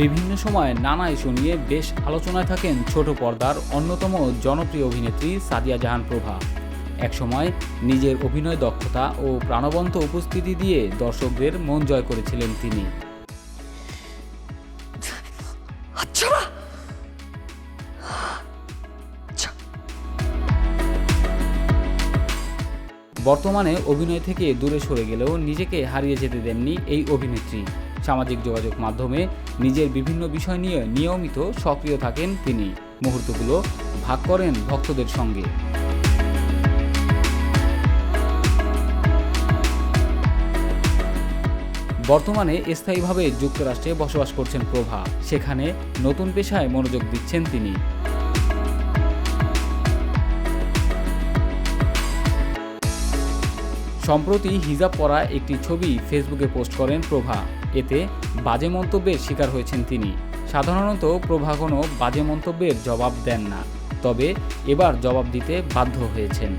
বিভিন্ন সময় নানা ইস্যু নিয়ে বেশ আলোচনায় থাকেন ছোট পর্দার অন্যতম জনপ্রিয় অভিনেত্রী সাদিয়া জাহান প্রভা। একসময় নিজের অভিনয় দক্ষতা ও প্রাণবন্ত উপস্থিতি দিয়ে দর্শকদের মন জয় করেছিলেন তিনি। আচ্ছা বর্তমানে অভিনয় থেকে দূরে সরে গেলেও নিজেকে হারিয়ে যেতে দেননি এই অভিনেত্রী। সামাজিক যোগাযোগ মাধ্যমে নিজের বিভিন্ন বিষয় নিয়ে নিয়মিত সক্রিয় থাকেন তিনি। মুহূর্তগুলো ভাগ করেন ভক্তদের সঙ্গে। বর্তমানে স্থায়ীভাবে যুক্তরাষ্ট্রে বসবাস করছেন প্রভা। সেখানে নতুন পেশায় মনোযোগ দিচ্ছেন তিনি। সম্প্রতি হিজাব পরা একটি ছবি ফেসবুকে পোস্ট করেন প্রভা। এতে বাজে মন্তব্যের শিকার হয়েছেন তিনি। সাধারণত প্রভা কোনো বাজে মন্তব্যের জবাব দেন না, তবে এবার জবাব দিতে বাধ্য হয়েছেন।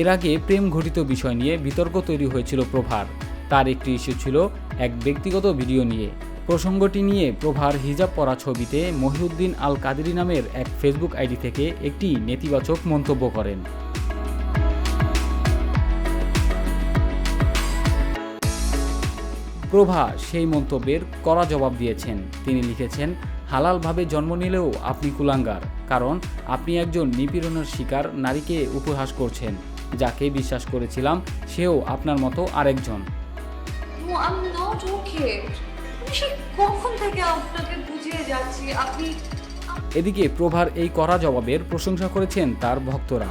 এর আগে প্রেম ঘটিত বিষয় নিয়ে বিতর্ক তৈরি হয়েছিল প্রভার। তার একটি ইস্যু ছিল এক ব্যক্তিগত ভিডিও নিয়ে। প্রসঙ্গটি নিয়ে প্রভার হিজাব পরা ছবিতে মহিউদ্দিন আল কাদেরি নামের এক ফেসবুক আইডি থেকে একটি নেতিবাচক মন্তব্য করেন। প্রভা সেই মন্তব্যের কড়া জবাব দিয়েছেন। তিনি লিখেছেন, হালালভাবে জন্ম নিলেও আপনি কুলাঙ্গার, কারণ আপনি একজন নিপীড়নের শিকার, নারীকে উপহাস করছেন। যাকে বিশ্বাস করেছিলাম, সেও আপনার মতো আরেকজন। কখন থেকে আপনাকে বুঝিয়ে যাচ্ছি? আপনি এদিকে প্রভার এই করা জবাবের প্রশংসা করেছেন তার ভক্তরা।